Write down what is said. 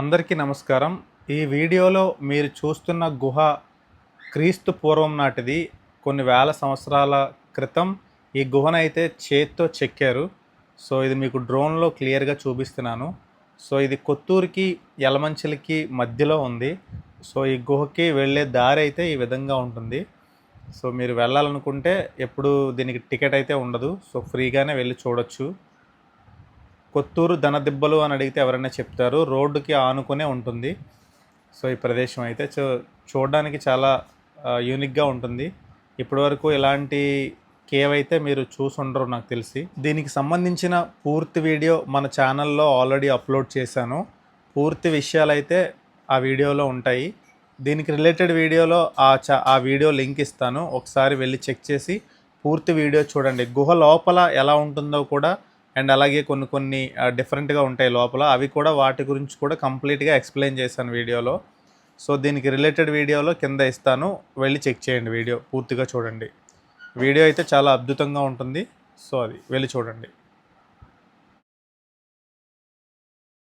అందరికీ నమస్కారం. ఈ వీడియోలో మీరు చూస్తున్న గుహ క్రీస్తు పూర్వం నాటిది. కొన్ని వేల సంవత్సరాల క్రితం ఈ గుహనైతే చేత్తో చెక్కారు. సో ఇది మీకు డ్రోన్లో క్లియర్గా చూపిస్తున్నాను. సో ఇది కొత్తూరుకి యలమంచిలికి మధ్యలో ఉంది. సో ఈ గుహకి వెళ్ళే దారి అయితే ఈ విధంగా ఉంటుంది. సో మీరు వెళ్ళాలనుకుంటే ఎప్పుడు దీనికి టికెట్ అయితే ఉండదు. సో ఫ్రీగానే వెళ్ళి చూడొచ్చు. కొత్తూరు ధనదిబ్బలు అని అడిగితే ఎవరైనా చెప్తారు. రోడ్డుకి ఆనుకునే ఉంటుంది. సో ఈ ప్రదేశం అయితే చూ చూడడానికి చాలా యూనిక్గా ఉంటుంది. ఇప్పటివరకు ఇలాంటి కేవ్ అయితే మీరు చూసుండరు నాకు తెలిసి. దీనికి సంబంధించిన పూర్తి వీడియో మన ఛానల్లో ఆల్రెడీ అప్లోడ్ చేశాను. పూర్తి విషయాలు అయితే ఆ వీడియోలో ఉంటాయి. దీనికి రిలేటెడ్ వీడియోలో ఆ చా ఆ వీడియో లింక్ ఇస్తాను. ఒకసారి వెళ్ళి చెక్ చేసి పూర్తి వీడియో చూడండి. గుహ లోపల ఎలా ఉంటుందో కూడా అండ్ అలాగే కొన్ని కొన్ని డిఫరెంట్గా ఉంటాయి లోపల. అవి కూడా వాటి గురించి కూడా కంప్లీట్గా ఎక్స్ప్లెయిన్ చేశాను వీడియోలో. సో దీనికి రిలేటెడ్ వీడియోలో కింద ఇస్తాను. వెళ్ళి చెక్ చేయండి వీడియో. పూర్తిగా చూడండి. వీడియో అయితే చాలా అద్భుతంగా ఉంటుంది. సో అది వెళ్ళి చూడండి.